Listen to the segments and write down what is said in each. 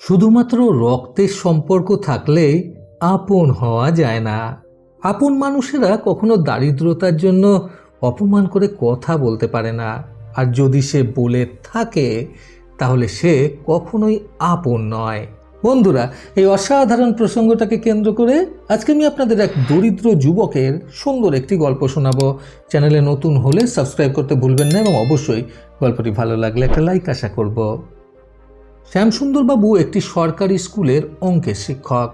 শুধুমাত্র রক্তের সম্পর্ক থাকলেই আপন হওয়া যায় না। আপন মানুষেরা কখনো দারিদ্রতার জন্য অপমান করে কথা বলতে পারে না। আর যদি সে বলে থাকে, তাহলে সে কখনোই আপন নয়। বন্ধুরা, এই অসাধারণ প্রসঙ্গটাকে কেন্দ্র করে আজকে আমি আপনাদের এক দরিদ্র যুবকের সুন্দর একটি গল্প শোনাবো। চ্যানেলে নতুন হলে সাবস্ক্রাইব করতে ভুলবেন না এবং অবশ্যই গল্পটি ভালো লাগলে একটা লাইক আশা করব। শ্যামসুন্দরবাবু একটি সরকারি স্কুলের অঙ্কের শিক্ষক।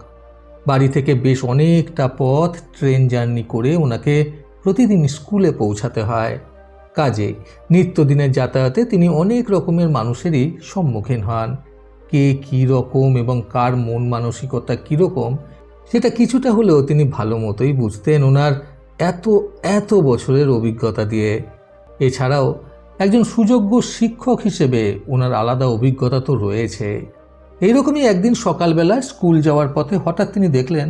বাড়ি থেকে বেশ অনেকটা পথ ট্রেন জার্নি করে ওনাকে প্রতিদিন স্কুলে পৌঁছাতে হয়। কাজে নিত্যদিনের যাতায়াতে তিনি অনেক রকমের মানুষেরই সম্মুখীন হন। কে কী রকম এবং কার মন মানসিকতা কীরকম সেটা কিছুটা হলেও তিনি ভালো মতোই বুঝতেন ওনার এত এত বছরের অভিজ্ঞতা দিয়ে। এছাড়াও একজন সুযোগ্য শিক্ষক হিসেবে ওনার আলাদা অভিজ্ঞতা তো রয়েছে। এইরকমই একদিন সকালবেলা স্কুল যাওয়ার পথে হঠাৎ তিনি দেখলেন,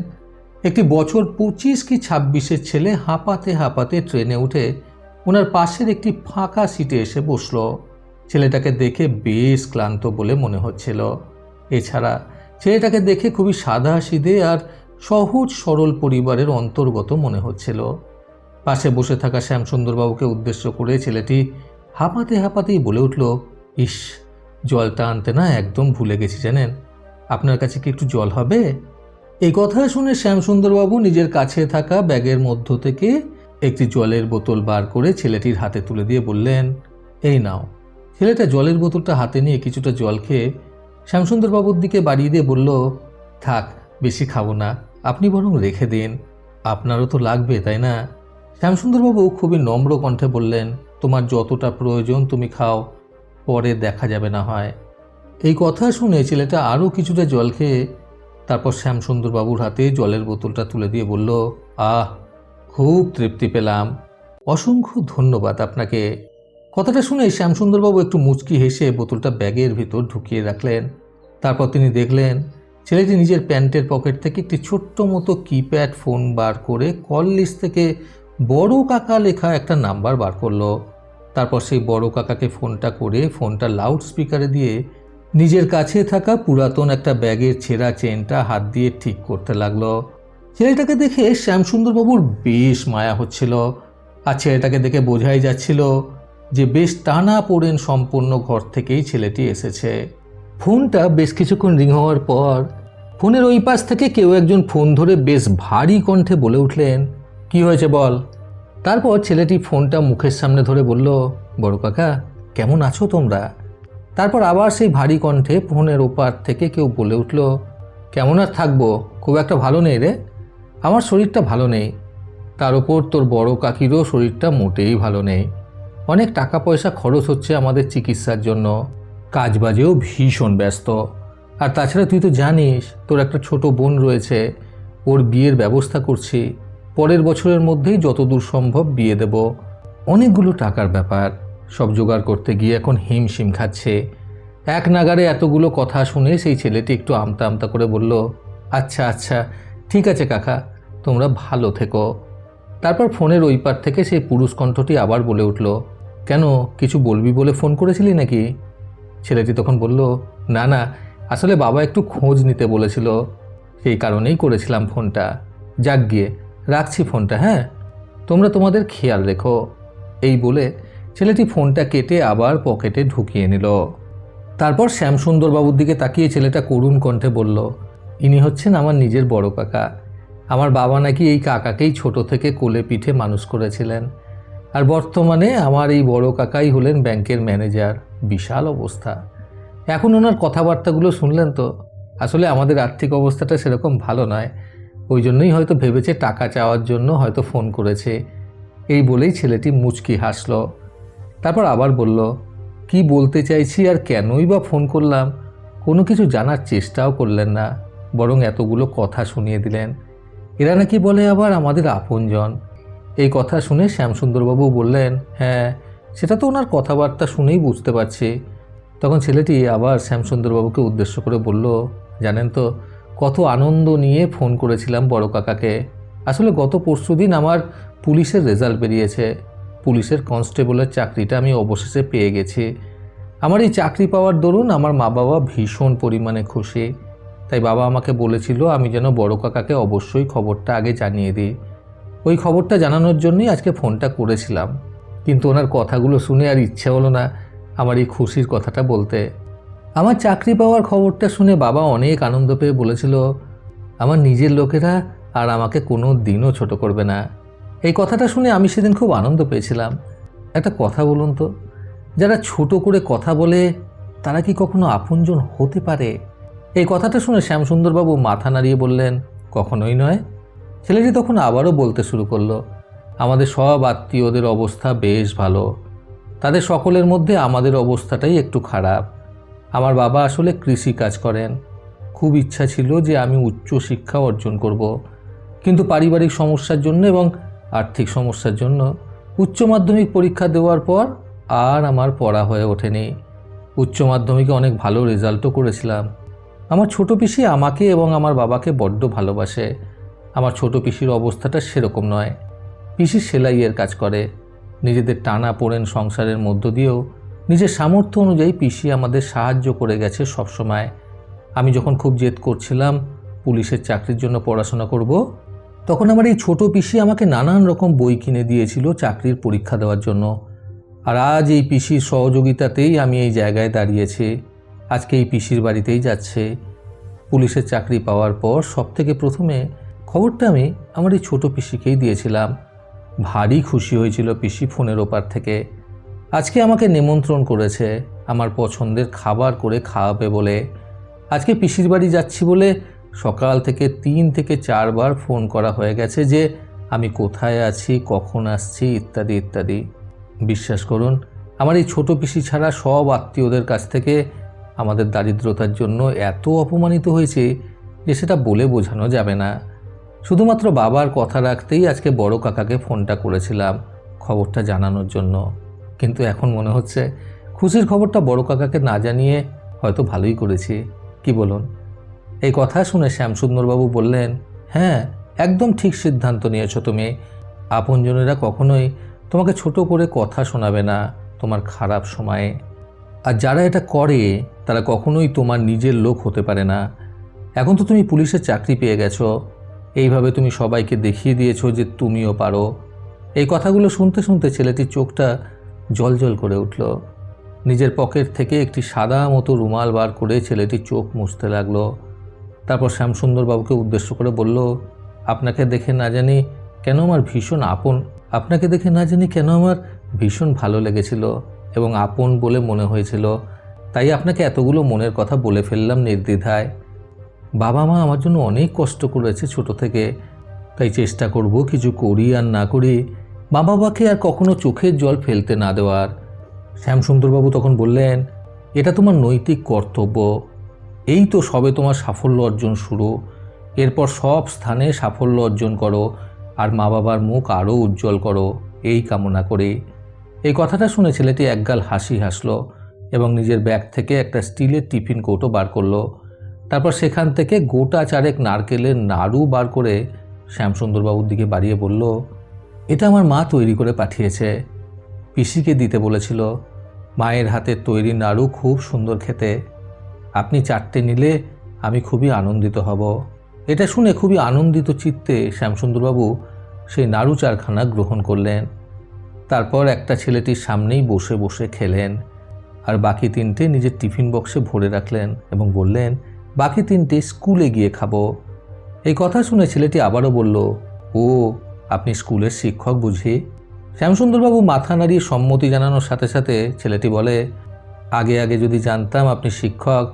একটি বছর পঁচিশ কি ছাব্বিশের ছেলে হাঁপাতে হাঁপাতে ট্রেনে উঠে ওনার পাশের একটি ফাঁকা সিটে এসে বসল। ছেলেটাকে দেখে বেশ ক্লান্ত বলে মনে হচ্ছিল। এছাড়া ছেলেটাকে দেখে খুবই সাদা সিধে আর সহজ সরল পরিবারের অন্তর্গত মনে হচ্ছিল। পাশে বসে থাকা শ্যামসুন্দরবাবুকে উদ্দেশ্য করে ছেলেটি হাঁপাতে হাঁপাতেই বলে উঠল, ইস, জলটা আনতে না একদম ভুলে গেছি জানেন। আপনার কাছে কি একটু জল হবে? এই কথা শুনে শ্যামসুন্দরবাবু নিজের কাছে থাকা ব্যাগের মধ্য থেকে একটি জলের বোতল বার করে ছেলেটির হাতে তুলে দিয়ে বললেন, এই নাও। ছেলেটা জলের বোতলটা হাতে নিয়ে কিছুটা জল খেয়ে শ্যামসুন্দরবাবুর দিকে বাড়িয়ে দিয়ে বলল, থাক, বেশি খাব না, আপনি বরং রেখে দিন। আপনারও তো লাগবে, তাই না? শ্যামসুন্দরবাবু খুবই নম্র কণ্ঠে বললেন তোমার যতটা প্রয়োজন তুমি খাও, পরে দেখা যাবে না হয়। এই কথা শুনে ছেলেটা আরও কিছুটা জল খেয়ে তারপর শ্যামসুন্দরবাবুর হাতে জলের বোতলটা তুলে দিয়ে বলল, আহ, খুব তৃপ্তি পেলাম। অসংখ্য ধন্যবাদ আপনাকে। কথাটা শুনে শ্যামসুন্দরবাবু একটু মুচকি হেসে বোতলটা ব্যাগের ভিতর ঢুকিয়ে রাখলেন। তারপর তিনি দেখলেন, ছেলেটি নিজের প্যান্টের পকেট থেকে একটি ছোট্ট মতো কিপ্যাড ফোন বার করে কল লিস্ট থেকে বড় কাকা লেখা একটা নাম্বার বার করল। তারপর সেই বড় কাকাকে ফোনটা করে ফোনটা লাউড স্পিকারে দিয়ে নিজের কাছে থাকা পুরাতন একটা ব্যাগের ছেঁড়া চেনটা হাত দিয়ে ঠিক করতে লাগল। ছেলেটাকে দেখে শ্যামসুন্দরবাবুর বেশ মায়া হচ্ছিল। আর ছেলেটাকে দেখে বোঝাই যাচ্ছিল যে বেশ টানা পড়েন সম্পূর্ণ ঘর থেকেই ছেলেটি এসেছে। ফোনটা বেশ কিছুক্ষণ রিং হওয়ার পর ফোনের ওই পাশ থেকে কেউ একজন ফোন ধরে বেশ ভারী কণ্ঠে বলে উঠলেন, কি হয়েছে বল? তারপর ছেলেটি ফোনটা মুখের সামনে ধরে বলল, বড় কাকা, কেমন আছো তোমরা? তারপর আবার সেই ভারী কণ্ঠে ফোনের ওপার থেকে কেউ বলে উঠল, কেমন আর থাকব? খুব একটা ভালো নেই রে। আমার শরীরটা ভালো নেই। তার উপর তোর বড় কাকিরও শরীরটা মোটেই ভালো নেই। অনেক টাকা পয়সা খরচ হচ্ছে আমাদের চিকিৎসার জন্য। কাজ বাজেও ভীষণ ব্যস্ত। আর তাছাড়া তুই তো জানিস, তোর একটা ছোট বোন রয়েছে। ওর বিয়ের ব্যবস্থা করছি। পরের বছরের মধ্যেই যতদূর সম্ভব বিয়ে দেব। অনেকগুলো টাকার ব্যাপার। সব জোগাড় করতে গিয়ে এখন হিমশিম খাচ্ছে। এক নাগারে এতগুলো কথা শুনে সেই ছেলেটি একটু আমতা আমতা করে বলল আচ্ছা আচ্ছা ঠিক আছে কাকা, তোমরা ভালো থেকো। তারপর ফোনের ওই পার থেকে সেই পুরুষ কণ্ঠটি আবার বলে উঠল, কেন, কিছু বলবি বলে ফোন করেছিলি নাকি? ছেলেটি তখন বলল, না না, আসলে বাবা একটু খোঁজ নিতে বলেছিল। সেই কারণেই করেছিলাম ফোনটা। যাক গিয়ে রাখছি ফোনটা হ্যাঁ? তোমরা তোমাদের খেয়াল রেখো। এই বলে ছেলেটি ফোনটা কেটে আবার পকেটে ঢুকিয়ে নিল। তারপর শ্যামসুন্দরবাবুর দিকে তাকিয়ে ছেলেটা করুণ কণ্ঠে বলল, ইনি হচ্ছেন আমার নিজের বড় কাকা। আমার বাবা নাকি এই কাকাকেই ছোট থেকে কোলে পিঠে মানুষ করেছিলেন। আর বর্তমানে আমার এই বড় কাকাই হলেন ব্যাংকের ম্যানেজার। বিশাল অবস্থা। এখন ওনার কথাবার্তাগুলো শুনলেন তো? আসলে আমাদের আর্থিক অবস্থাটা সেরকম ভালো নয়। ওই জন্যই হয়তো ভেবেছে টাকা চাওয়ার জন্য হয়তো ফোন করেছে। এই বলেই ছেলেটি মুচকি হাসল। তারপর আবার বলল, কি বলতে চাইছি আর কেনই বা ফোন করলাম? কোনো কিছু জানার চেষ্টাও করলেন না, বরং এতগুলো কথা শুনিয়ে দিলেন। এরা নাকি বলে আবার আমাদের আপনজন? এই কথা শুনে শ্যামসুন্দরবাবু বললেন হ্যাঁ সেটা তো ওনার কথাবার্তা শুনেই বুঝতে পারছি। তখন ছেলেটি আবার শ্যামসুন্দরবাবুকে উদ্দেশ্য করে বলল, জানেন তো কত আনন্দ নিয়ে ফোন করেছিলাম বড় কাকাকে। আসলে গত পরশু দিন আমার পুলিশের রেজাল্ট বেরিয়েছে। পুলিশের কনস্টেবলের চাকরিটা আমি অবশেষে পেয়ে গেছি। আমার এই চাকরি পাওয়ার দরুন আমার মা বাবা ভীষণ পরিমাণে খুশি। তাই বাবা আমাকে বলেছিল, আমি যেন বড় কাকাকে অবশ্যই খবরটা আগে জানিয়ে দিই। ওই খবরটা জানানোর জন্যই আজকে ফোনটা করেছিলাম। কিন্তু ওনার কথাগুলো শুনে আর ইচ্ছে হলো না আমার এই খুশির কথাটা বলতে। আমার চাকরি পাওয়ার খবরটা শুনে বাবা অনেক আনন্দ পেয়ে বলেছিল, আমার নিজের লোকেরা আর আমাকে কোনো দিনও ছোট করবে না। এই কথাটা শুনে আমি সেদিন খুব আনন্দ পেয়েছিলাম। একটা কথা বলুন তো, যারা ছোট করে কথা বলে, তারা কি কখনো আপনজন হতে পারে? এই কথাটা শুনে শ্যামসুন্দরবাবু মাথা নাড়িয়ে বললেন, কখনোই নয়। ছেলেটি তখন আবারও বলতে শুরু করল, আমাদের সব আত্মীয়দের অবস্থা বেশ ভালো। তাদের সকলের মধ্যে আমাদের অবস্থাটাই একটু খারাপ। আমার বাবা আসলে কৃষি কাজ করেন। খুব ইচ্ছা ছিল যে আমি উচ্চ শিক্ষা অর্জন করব। কিন্তু পারিবারিক সমস্যার জন্য এবং আর্থিক সমস্যার জন্য উচ্চ মাধ্যমিক পরীক্ষা দেওয়ার পর আর আমার পড়া হয়ে ওঠেনি। উচ্চ মাধ্যমিকে অনেক ভালো রেজাল্টও করেছিলাম। আমার ছোট পিসি আমাকে এবং আমার বাবাকে বড্ড ভালোবাসে। আমার ছোট পিসির অবস্থাটা সেরকম নয়। পিসি সেলাইয়ের কাজ করে। নিজেদের টানা পোড়েন সংসারের মধ্য দিয়েও নিজের সামর্থ্য অনুযায়ী পিসি আমাদের সাহায্য করে গেছে সবসময়। আমি যখন খুব জেদ করছিলাম পুলিশের চাকরির জন্য পড়াশোনা করব, তখন আমার এই ছোট পিসি আমাকে নানান রকম বই কিনে দিয়েছিল চাকরির পরীক্ষা দেওয়ার জন্য। আর আজ এই পিসির সহযোগিতাতেই আমি এই জায়গায় দাঁড়িয়েছি। আজকে এই পিসির বাড়িতেই যাচ্ছে। পুলিশের চাকরি পাওয়ার পর সব থেকে প্রথমে খবরটা আমি আমার এই ছোটো পিসিকেই দিয়েছিলাম। ভারী খুশি হয়েছিল পিসি ফোনের ওপার থেকে। আজকে আমাকে নিমন্ত্রণ করেছে আমার পছন্দের খাবার করে খাওয়াবে বলে। আজকে পিসির বাড়ি যাচ্ছি বলে সকাল থেকে তিন থেকে চারবার ফোন করা হয়ে গেছে যে আমি কোথায় আছি, কখন আসছি, ইত্যাদি ইত্যাদি। বিশ্বাস করুন, আমার এই ছোট পিসি ছাড়া সব আত্মীয়দের কাছ থেকে আমাদের দারিদ্রতার জন্য এত অপমানিত হয়েছে যে সেটা বলে বোঝানো যাবে না। শুধুমাত্র বাবার কথা রাখতেই আজকে বড় কাকাকে ফোনটা করেছিলাম খবরটা জানানোর জন্য। কিন্তু এখন মনে হচ্ছে খুশির খবরটা বড় কাকাকে না জানিয়ে হয়তো ভালোই করেছি। কি বলুন? এই কথা শুনে শ্যামসুন্দরবাবু বললেন হ্যাঁ একদম ঠিক সিদ্ধান্ত নিয়েছো তুমি। আপনজনেরা কখনোই তোমাকে ছোট করে কথা শোনাবে না তোমার খারাপ সময়ে। আর যারা এটা করে, তারা কখনোই তোমার নিজের লোক হতে পারে না। এখন তো তুমি পুলিশের চাকরি পেয়ে গেছো। এইভাবে তুমি সবাইকে দেখিয়ে দিয়েছ যে তুমিও পারো। এই কথাগুলো শুনতে শুনতে ছেলেটির চোখটা জলজল করে উঠল। নিজের পকেট থেকে একটি সাদা মতো রুমাল বার করে ছেলেটি চোখ মুছতে লাগল। তারপর শ্যামসুন্দরবাবুকে উদ্দেশ্য করে বলল, আপনাকে দেখে না জানি কেন আমার ভীষণ আপন, আপনাকে দেখে না জানি কেন আমার ভীষণ ভালো লেগেছিল এবং আপন বলে মনে হয়েছিল। তাই আপনাকে এতগুলো মনের কথা বলে ফেললাম নির্দ্বিধায়। বাবা মা আমার জন্য অনেক কষ্ট করেছে ছোট থেকে। তাই চেষ্টা করব কিছু করি আর না করি মা বাবাকে আর কখনো চোখের জল ফেলতে না দেওয়ার। শ্যামসুন্দরবাবু তখন বললেন, এটা তোমার নৈতিক কর্তব্য। এই তো সবে তোমার সাফল্য অর্জন শুরু। এরপর সব স্থানে সাফল্য অর্জন করো আর মা বাবার মুখ আরও উজ্জ্বল করো, এই কামনা করি। এই কথাটা শুনে ছেলেটি একগাল হাসি হাসলো এবং নিজের ব্যাগ থেকে একটা স্টিলের টিফিন কৌটো বার করল। তারপর সেখান থেকে গোটা চারেক নারকেলের নাড়ু বার করে শ্যামসুন্দরবাবুর দিকে বাড়িয়ে বলল এটা আমার মা তৈরি করে পাঠিয়েছে। পিসিকে দিতে বলেছিল, মায়ের হাতের তৈরি নাড়ু খুব সুন্দর খেতে। আপনি চারটে নিলে আমি খুবই আনন্দিত হব। এটা শুনে খুবই আনন্দিত চিত্তে শ্যামসুন্দরবাবু সেই নাড়ু চারখানা গ্রহণ করলেন। তারপর একটা ছেলেটির সামনেই বসে বসে খেলেন আর বাকি তিনটে নিজের টিফিন বক্সে ভরে রাখলেন এবং বললেন, বাকি তিনটে স্কুলে গিয়ে খাব। এই কথা শুনে ছেলেটি আবারও বলল, ও আপনি স্কুলের শিক্ষক বুঝি? শ্যামসুন্দরবাবু মাথা নাড়িয়ে সম্মতি জানানোর সাথে সাথে ছেলেটি বলে, আগে আগে যদি জানতাম আপনি শিক্ষক,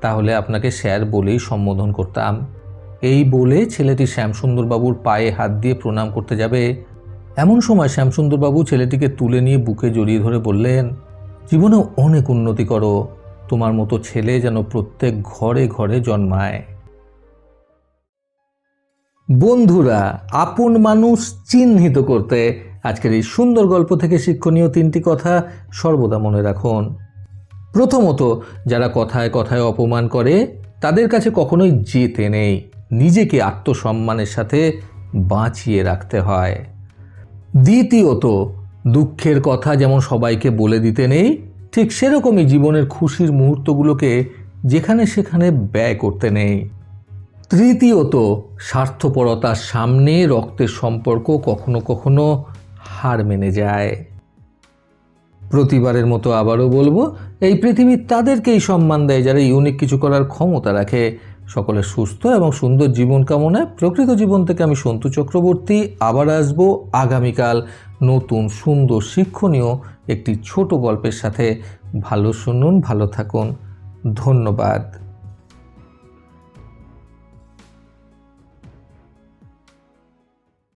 তাহলে আপনাকে স্যার বলেই সম্বোধন করতাম। এই বলে ছেলেটি শ্যামসুন্দরবাবুর পায়ে হাত দিয়ে প্রণাম করতে যাবে। এমন সময় শ্যামসুন্দরবাবু ছেলেটিকে তুলে নিয়ে বুকে জড়িয়ে ধরে বললেন, জীবনে অনেক উন্নতি করো। তোমার মতো ছেলে যেন প্রত্যেক ঘরে ঘরে জন্মায়। বন্ধুরা, আপন মানুষ চিহ্নিত করতে আজকের এই সুন্দর গল্প থেকে শিক্ষণীয় তিনটি কথা সর্বদা মনে রাখুন। প্রথমত, যারা কথায় কথায় অপমান করে, তাদের কাছে কখনোই যেতে নেই। নিজেকে আত্মসম্মানের সাথে বাঁচিয়ে রাখতে হয়। দ্বিতীয়ত, দুঃখের কথা যেমন সবাইকে বলে দিতে নেই, ঠিক সেরকমই জীবনের খুশির মুহূর্তগুলোকে যেখানে সেখানে ব্যয় করতে নেই। তৃতীয়ত স্বার্থপরতার সামনে রক্তের সম্পর্ক কখনো কখনো হার মেনে যায়। প্রতিবারের মতো আবারও বলব, এই পৃথিবী তাদেরকেই সম্মান দেয় যারা ইউনিক কিছু করার ক্ষমতা রাখে। সকলের সুস্থ এবং সুন্দর জীবন কামনায় প্রকৃত জীবন থেকে আমি সন্তু চক্রবর্তী, আবার আসব আগামীকাল নতুন সুন্দর শিক্ষণীয় একটি ছোট গল্পের সাথে। ভালো শুনুন, ভালো থাকুন। ধন্যবাদ।